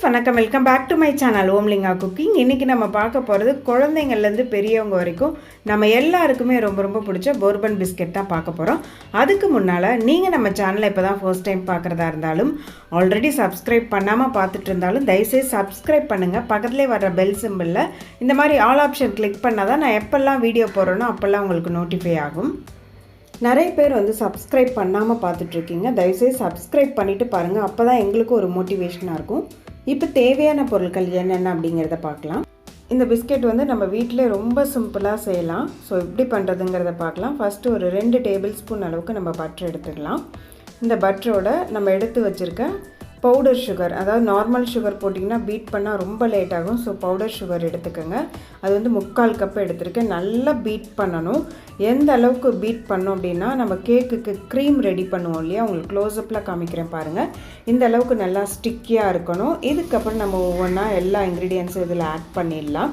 Friends வணக்கம். Welcome back to my channel Omlinga cooking. இன்றைக்கி நம்ம பார்க்க போகிறது குழந்தைங்கள்லேருந்து பெரியவங்க வரைக்கும் நம்ம எல்லாருக்குமே ரொம்ப ரொம்ப பிடிச்ச போர்பன் பிஸ்கெட் தான் பார்க்க போகிறோம் அதுக்கு முன்னால் நீங்கள் நம்ம சேனலை இப்போ தான் ஃபர்ஸ்ட் டைம் பார்க்குறதா இருந்தாலும் ஆல்ரெடி சப்ஸ்கிரைப் பண்ணாமல் பார்த்துட்டு இருந்தாலும் தயவுசெய்து சப்ஸ்கிரைப் பண்ணுங்கள் பக்கத்துலேயே வர்ற பெல் சிம்பிளில் இந்த மாதிரி ஆல் ஆப்ஷன் கிளிக் பண்ணால் தான் நான் எப்போல்லாம் வீடியோ போடுறேனோ அப்போல்லாம் உங்களுக்கு நோட்டிஃபை ஆகும். நிறைய பேர் வந்து சப்ஸ்கிரைப் பண்ணாமல் பார்த்துட்ருக்கீங்க தயவுசெய்து சப்ஸ்கிரைப் பண்ணிவிட்டு பாருங்கள் அப்போ தான் எங்களுக்கும் ஒரு மோட்டிவேஷனாக இருக்கும். இப்போ தேவையான பொருட்கள் என்னென்ன அப்படிங்கிறத பார்க்கலாம். இந்த பிஸ்கெட் வந்து நம்ம வீட்டிலே ரொம்ப சிம்பிளாக செய்யலாம். ஸோ எப்படி பண்ணுறதுங்கிறத பார்க்கலாம். ஃபஸ்ட்டு ஒரு ரெண்டு டேபிள் ஸ்பூன் அளவுக்கு நம்ம பட்டர் எடுத்துக்கலாம் இந்த பட்டரோட நம்ம எடுத்து வச்சுருக்க பவுடர் சுகர் அதாவது நார்மல் சுகர் போட்டிங்கன்னா பீட் பண்ணால் ரொம்ப லேட் ஆகும். ஸோ பவுடர் சுகர் எடுத்துக்கோங்க. அது வந்து முக்கால் கப் எடுத்துருக்கேன். நல்லா பீட் பண்ணணும். எந்த அளவுக்கு பீட் பண்ணோம் அப்படின்னா நம்ம கேக்குக்கு க்ரீம் ரெடி பண்ணுவோம் இல்லையா? உங்களுக்கு க்ளோஸ்அப்பில் காமிக்கிறேன் பாருங்கள் இந்த அளவுக்கு நல்லா ஸ்டிக்கியாக இருக்கணும். இதுக்கப்புறம் நம்ம ஒவ்வொன்றா எல்லா இன்க்ரீடியன்ஸும் இதில் ஆட் பண்ணிடலாம்.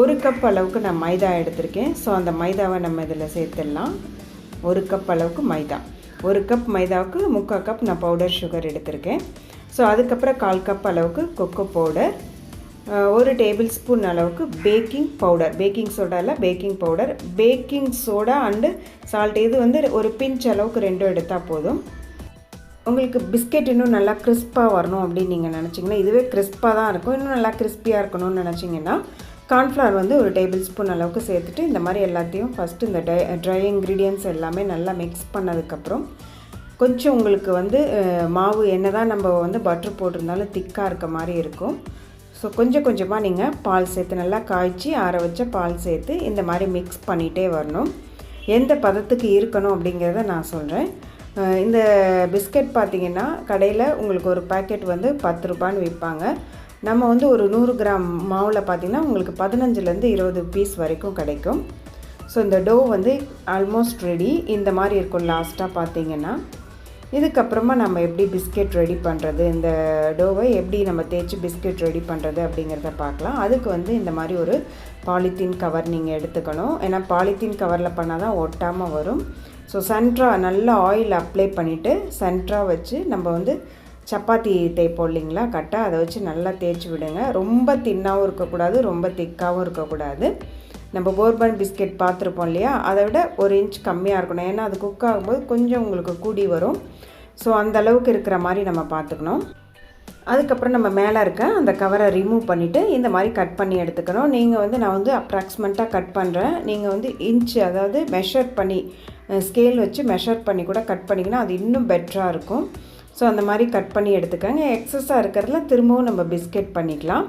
ஒரு கப் அளவுக்கு நான் மைதா எடுத்திருக்கேன். ஸோ அந்த மைதாவை நம்ம இதில் சேர்த்துடலாம். ஒரு கப் அளவுக்கு மைதா. ஒரு கப் மைதாவுக்கு முக்கால் கப் நான் பவுடர் சுகர் எடுத்திருக்கேன். ஸோ அதுக்கப்புறம் கால் கப் அளவுக்கு கொக்கோ பவுடர் ஒரு டேபிள் ஸ்பூன் அளவுக்கு baking powder baking சோடாவில் baking powder baking soda and salt இது வந்து ஒரு பிஞ்ச் அளவுக்கு ரெண்டும் எடுத்தால் போதும். உங்களுக்கு பிஸ்கெட் இன்னும் நல்லா கிறிஸ்பாக வரணும் அப்படின்னு நீங்கள் நினச்சிங்கன்னா இதுவே கிறிஸ்பாக தான் இருக்கும். இன்னும் நல்லா கிறிஸ்பியாக இருக்கணும்னு நினச்சிங்கன்னா கார்ன்ஃப்ளவர் வந்து ஒரு டேபிள் ஸ்பூன் அளவுக்கு சேர்த்துட்டு இந்த மாதிரி எல்லாத்தையும் ஃபஸ்ட்டு இந்த ட்ரை ட்ரை இன்க்ரீடியன்ஸ் எல்லாமே நல்லா மிக்ஸ் பண்ணதுக்கப்புறம் கொஞ்சம் உங்களுக்கு வந்து மாவு என்ன தான் நம்ம வந்து பட்ரு போட்டிருந்தாலும் திக்காக இருக்க மாதிரி இருக்கும். ஸோ கொஞ்சம் கொஞ்சமாக நீங்கள் பால் சேர்த்து நல்லா காய்ச்சி ஆற வச்ச பால் சேர்த்து இந்த மாதிரி மிக்ஸ் பண்ணிகிட்டே வரணும். எந்த பதத்துக்கு இருக்கணும் அப்படிங்கிறத நான் சொல்கிறேன் இந்த பிஸ்கட் பார்த்திங்கன்னா கடையில் உங்களுக்கு ஒரு பேக்கெட் வந்து பத்து ரூபான்னு விற்பாங்க நம்ம வந்து ஒரு நூறு கிராம் மாவில் பார்த்திங்கன்னா உங்களுக்கு பதினஞ்சுலேருந்து இருபது பீஸ் வரைக்கும் கிடைக்கும். ஸோ இந்த டோ வந்து ஆல்மோஸ்ட் ரெடி இந்த மாதிரி இருக்கும் லாஸ்ட்டாக பார்த்தீங்கன்னா இதுக்கப்புறமா நம்ம எப்படி பிஸ்கெட் ரெடி பண்ணுறது இந்த டோவை எப்படி நம்ம தேய்ச்சி பிஸ்கெட் ரெடி பண்ணுறது அப்படிங்கிறத பார்க்கலாம். அதுக்கு வந்து இந்த மாதிரி ஒரு பாலித்தீன் கவர் நீங்கள் எடுத்துக்கணும். ஏன்னா பாலித்தீன் கவரில் பண்ணால் தான் ஒட்டாமல் வரும். ஸோ சென்ட்ரா நல்லா ஆயில் அப்ளை பண்ணிவிட்டு சென்ட்ரா வச்சு நம்ம வந்து சப்பாத்தி தேய்ப்போம் இல்லைங்களா? கட்டாக அதை வச்சு நல்லா தேய்ச்சி விடுங்க. ரொம்ப தின்னாகவும் இருக்கக்கூடாது ரொம்ப திக்காகவும் இருக்கக்கூடாது. நம்ம போர்பன் பிஸ்கெட் பார்த்துருப்போம் இல்லையா? அதை விட ஒரு இன்ச் கம்மியாக இருக்கணும். ஏன்னா அது குக் ஆகும்போது கொஞ்சம் உங்களுக்கு கூடி வரும். ஸோ அந்த அளவுக்கு இருக்கிற மாதிரி நம்ம பார்த்துக்கணும். அதுக்கப்புறம் நம்ம மேலே இருக்க அந்த கவரை ரிமூவ் பண்ணிவிட்டு இந்த மாதிரி கட் பண்ணி எடுத்துக்கணும். நீங்கள் வந்து நான் வந்து அப்ராக்சிமெண்ட்டாக கட் பண்ணுறேன் நீங்கள் வந்து இன்ச் அதாவது மெஷர் பண்ணி ஸ்கேல் வச்சு மெஷர் பண்ணி கூட கட் பண்ணிங்கன்னா அது இன்னும் பெட்டராக இருக்கும். ஸோ அந்த மாதிரி கட் பண்ணி எடுத்துக்கோங்க. எக்ஸஸாக இருக்கிறதுல திரும்பவும் நம்ம பிஸ்கெட் பண்ணிக்கலாம்.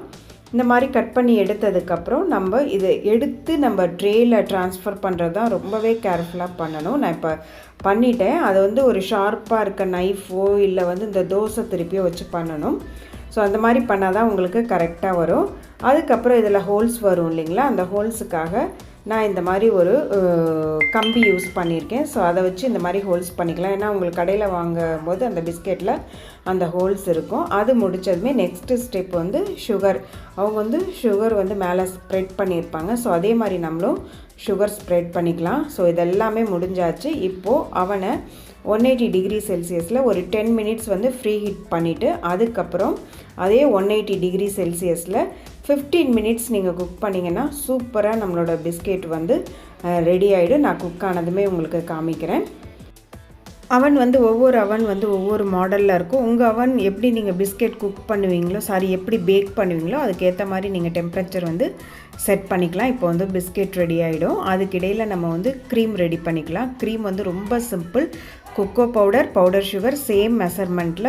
இந்த மாதிரி கட் பண்ணி எடுத்ததுக்கப்புறம் நம்ம இதை எடுத்து நம்ம ட்ரேயில் ட்ரான்ஸ்ஃபர் பண்ணுறது தான் ரொம்பவே கேர்ஃபுல்லாக பண்ணணும். நான் இப்போ பண்ணிட்டேன். அதை வந்து ஒரு ஷார்ப்பாக இருக்க நைஃபோ இல்லை வந்து இந்த தோசை திருப்பியோ வச்சு பண்ணணும். ஸோ அந்த மாதிரி பண்ணால் தான் உங்களுக்கு கரெக்டாக வரும். அதுக்கப்புறம் இதில் ஹோல்ஸ் வரும் இல்லைங்களா? அந்த ஹோல்ஸுக்காக நான் இந்த மாதிரி ஒரு கம்பி யூஸ் பண்ணியிருக்கேன். ஸோ அதை வச்சு இந்த மாதிரி ஹோல்ஸ் பண்ணிக்கலாம். ஏன்னா உங்களுக்கு கடையில் வாங்கும்போது அந்த பிஸ்கெட்டில் அந்த ஹோல்ஸ் இருக்கும். அது முடித்ததுமே நெக்ஸ்ட்டு ஸ்டெப் வந்து சுகர் அவங்க வந்து சுகர் வந்து மேலே ஸ்ப்ரெட் பண்ணியிருப்பாங்க. ஸோ அதே மாதிரி நம்மளும் சுகர் ஸ்ப்ரெட் பண்ணிக்கலாம். ஸோ இதெல்லாமே முடிஞ்சாச்சு. இப்போது அவனை ஒன் எயிட்டி டிகிரி செல்சியஸில் ஒரு டென் மினிட்ஸ் வந்து ஃப்ரீ ஹீட் பண்ணிவிட்டு அதுக்கப்புறம் அதே ஒன் எயிட்டி டிகிரி செல்சியஸில் ஃபிஃப்டீன் மினிட்ஸ் நீங்கள் குக் பண்ணிங்கன்னா சூப்பராக நம்மளோட பிஸ்கெட் வந்து ரெடி ஆகிடும் நான் குக் ஆனதுமே உங்களுக்கு காமிக்கிறேன். அவன் வந்து ஒவ்வொரு அவன் வந்து ஒவ்வொரு மாடலில் இருக்கும். உங்கள் அவன் எப்படி நீங்கள் பிஸ்கெட் குக் பண்ணுவீங்களோ சாரி எப்படி பேக் பண்ணுவீங்களோ அதுக்கேற்ற மாதிரி நீங்கள் டெம்பரேச்சர் வந்து செட் பண்ணிக்கலாம். இப்போ வந்து பிஸ்கெட் ரெடி ஆகிடும் அதுக்கிடையில் நம்ம வந்து க்ரீம் ரெடி பண்ணிக்கலாம். க்ரீம் வந்து ரொம்ப simple cocoa powder powder sugar same மெஷர்மெண்ட்டில்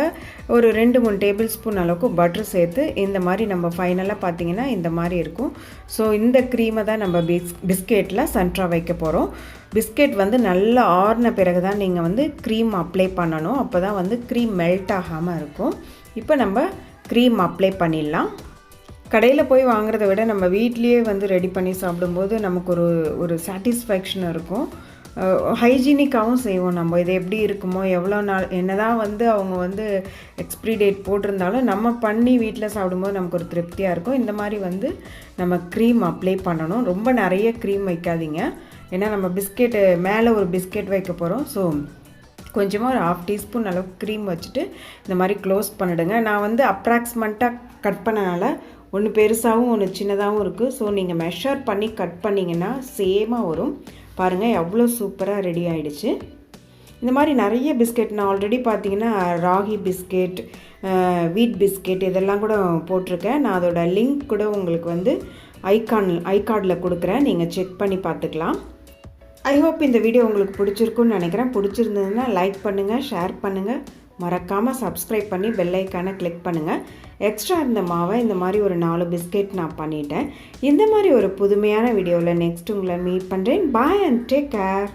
ஒரு ரெண்டு மூணு டேபிள் ஸ்பூன் அளவுக்கு பட்டர் சேர்த்து இந்த மாதிரி நம்ம ஃபைனலாக பார்த்தீங்கன்னா இந்த மாதிரி இருக்கும். ஸோ இந்த க்ரீமை தான் நம்ம பிஸ் பிஸ்கெட்டில் சன்ட்ரா வைக்க போகிறோம் பிஸ்கெட் வந்து நல்லா ஆறின பிறகு தான் நீங்கள் வந்து க்ரீம் அப்ளை பண்ணணும். அப்போ தான் வந்து க்ரீம் மெல்ட் ஆகாமல் இருக்கும். இப்போ நம்ம க்ரீம் அப்ளை பண்ணிடலாம். கடையில் போய் வாங்குறத விட நம்ம வீட்லேயே வந்து ரெடி பண்ணி சாப்பிடும்போது நமக்கு ஒரு ஒரு சாட்டிஸ்ஃபேக்ஷன் இருக்கும். ஹைஜீனிக்காகவும் செய்வோம் நம்ம. இது எப்படி இருக்குமோ எவ்வளோ நாள் என்னதான் வந்து அவங்க வந்து எக்ஸ்பிரி டேட் போட்டிருந்தாலும் நம்ம பண்ணி வீட்டில் சாப்பிடும்போது நமக்கு ஒரு திருப்தியாக இருக்கும். இந்த மாதிரி வந்து நம்ம க்ரீம் அப்ளை பண்ணணும். ரொம்ப நிறைய க்ரீம் வைக்காதீங்க. ஏன்னா நம்ம பிஸ்கெட்டு மேலே ஒரு பிஸ்கெட் வைக்க போகிறோம் ஸோ கொஞ்சமாக ஒரு ஹாஃப் டீஸ்பூன் அளவுக்கு க்ரீம் வச்சுட்டு இந்த மாதிரி க்ளோஸ் பண்ணிடுங்க. நான் வந்து அப்ராக்சிமெண்ட்டாக கட் பண்ணனால ஒன்று பெருசாகவும் ஒன்று சின்னதாகவும் இருக்குது ஸோ நீங்கள் மெஷர் பண்ணி கட் பண்ணிங்கன்னா சேமாக வரும். பாருங்கள் எவ்வளோ சூப்பராக ரெடி ஆகிடுச்சு இந்த மாதிரி நிறைய பிஸ்கெட் நான் ஆல்ரெடி பார்த்தீங்கன்னா ராகி பிஸ்கெட் வீட் பிஸ்கெட் இதெல்லாம் கூட போட்டிருக்கேன். நான் அதோட லிங்க் கூட உங்களுக்கு வந்து ஐகான் ஐகார்டில் கொடுக்குறேன். நீங்கள் செக் பண்ணி பார்த்துக்கலாம். ஐ ஹோப் இந்த வீடியோ உங்களுக்கு பிடிச்சிருக்குன்னு நினைக்கிறேன். பிடிச்சிருந்ததுன்னா லைக் பண்ணுங்கள் ஷேர் பண்ணுங்கள் மறக்காமல் சப்ஸ்கிரைப் பண்ணி பெல்லைக்கான கிளிக் பண்ணுங்கள் எக்ஸ்ட்ரா இருந்த மாவை இந்த மாதிரி ஒரு நாலு பிஸ்கெட் நான் பண்ணிட்டேன். இந்த மாதிரி ஒரு புதுமையான வீடியோவில் நெக்ஸ்ட் உங்களை மீட் பண்ணுறேன் பாய் அண்ட் டேக் கேர்